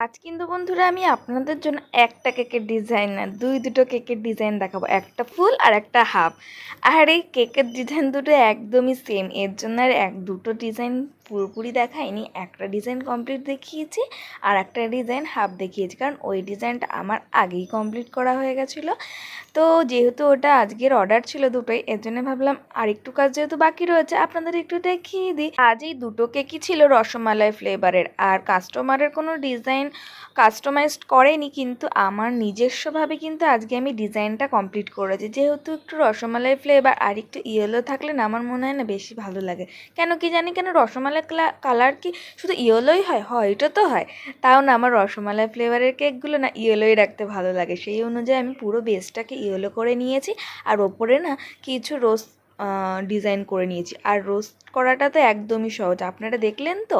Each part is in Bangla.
আজ কিন্তু বন্ধুরা আমি আপনাদের জন্য একটা কেকের ডিজাইন না দুই, দুটো কেকের ডিজাইন দেখাবো। একটা ফুল আর একটা হাফ আর এই কেকের ডিজাইন দুটো একদমই সেম এর জন্য আর এক, দুটো ডিজাইন পুরোপুরি দেখাইনি একটা ডিজাইন কমপ্লিট দেখিয়েছি আর একটা ডিজাইন হাফ দেখিয়েছি। কারণ ওই ডিজাইনটা আমার আগেই কমপ্লিট করা হয়ে গেছিল। তো যেহেতু ওটা আজকের অর্ডার ছিল দুটোই, এর জন্য ভাবলাম আর একটু কাজ যেহেতু বাকি রয়েছে, আপনাদের একটু দেখিয়ে দিই। আজ এই দুটো কেকই ছিল রসমালাই ফ্লেভারের আর কাস্টমারের কোনো ডিজাইন কাস্টমাইজড করেনি, কিন্তু আমার নিজস্বভাবে কিন্তু আজকে আমি ডিজাইনটা কমপ্লিট করেছি। যেহেতু একটু রসমালাই ফ্লেভার আর একটু ইয়েলো থাকলে না, আমার মনে হয় না বেশি ভালো লাগে। কেন কি জানি, কেন রসমালাই কালার কি শুধু ইয়েলোই হয়? হয়, এটা তো হয়। তাও না, আমার রসমালাই ফ্লেভারের কেকগুলো না ইয়েলোই রাখতে ভালো লাগে। সেই অনুযায়ী আমি পুরো বেসটাকে ইয়েলো করে নিয়েছি। আর ওপরে না কিছু রোজ ডিজাইন করে নিয়েছি। আর রোস্ট করাটা তো একদমই সহজ। আপনারা দেখলেন তো?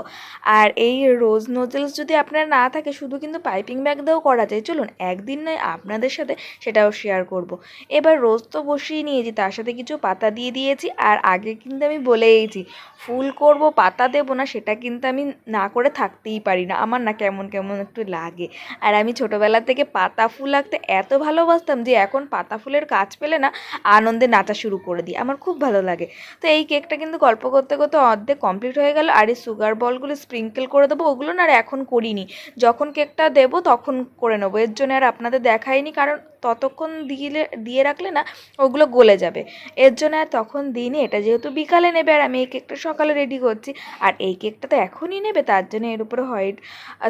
আর এই রোজ নোজেলস যদি আপনার না থাকে, শুধু কিন্তু পাইপিং ব্যাগ দিয়েও করা যায়। চলুন, একদিন নয়, আপনাদের সাথে সেটাও শেয়ার করব। এবার রোজ তো বসিয়ে নিয়েছি, তার সাথে কিছু পাতা দিয়ে দিয়েছি। আর আগে কিন্তু আমি বলেইছি, ফুল করব, পাতা দেবো না, সেটা কিন্তু আমি না করে থাকতেই পারি না। আমার না কেমন কেমন একটু লাগে। আর আমি ছোটোবেলা থেকে পাতা ফুল আঁকতে এত ভালোবাসতাম যে, এখন পাতা ফুলের কাজ পেলে না, আনন্দে নাচা শুরু করে দিই। আমার খুব ভালো লাগে। তো এই কেকটা কিন্তু গল্প করতে করতে অর্ধেক কমপ্লিট হয়ে গেল আর এই সুগার বলগুলো স্প্রিঙ্কেল করে দেবো ওগুলো না আর এখন করিনি। যখন কেকটা দেবো তখন করে নেব। এর জন্য আর আপনাদের দেখাইনি কারণ ততক্ষণ দিলে, দিয়ে রাখলে না, ওগুলো গলে যাবে। এর জন্য আর তখন দিইনি এটা যেহেতু বিকালে নেবে আর আমি এই কেকটা সকালে রেডি করছি, আর এই কেকটা তো এখনই নেবে, তার জন্য এর উপরে হোয়াইট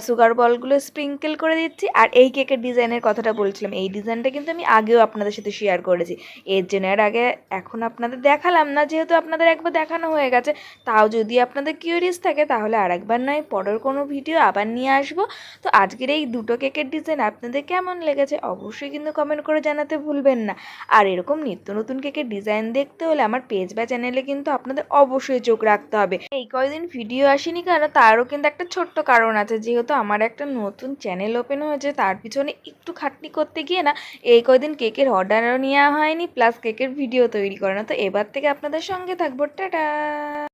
সুগার বলগুলো স্প্রিঙ্কেল করে দিচ্ছি, আর এই কেকের ডিজাইনের কথাটা বলছিলাম, এই ডিজাইনটা কিন্তু আমি আগেও আপনাদের সাথে শেয়ার করেছি। এর জন্য আর আগে এখন আপনাদের দেখালাম না, যেহেতু আপনাদের একবার দেখানো হয়ে গেছে, তাও যদি আপনাদের কিউরিয়াস থাকে, তাহলে আর একবার নয়, পরের কোনো ভিডিও আবার নিয়ে আসব। তো আজকের এই দুটো কেকের ডিজাইন আপনাদের কেমন লেগেছে, অবশ্যই কিন্তু কমেন্ট করে জানাতে ভুলবেন না। আর এরকম নিত্য নতুন কেকের ডিজাইন দেখতে হলে আমার পেজ বা চ্যানেলে কিন্তু আপনাদের অবশ্যই চোখ রাখতে হবে। এই কয়দিন ভিডিও আসেনি কেন? তারও কিন্তু একটা ছোট্ট কারণ আছে, যেহেতু আমার একটা নতুন চ্যানেল ওপেন হয়েছে, তার পিছনে একটু খাটনি করতে গিয়ে না এই কয়দিন কেকের অর্ডারও নেওয়া হয়নি প্লাস কেকের ভিডিও তৈরি করে না তো এবার থেকে আপনাদের সঙ্গে থাকব। টাটা!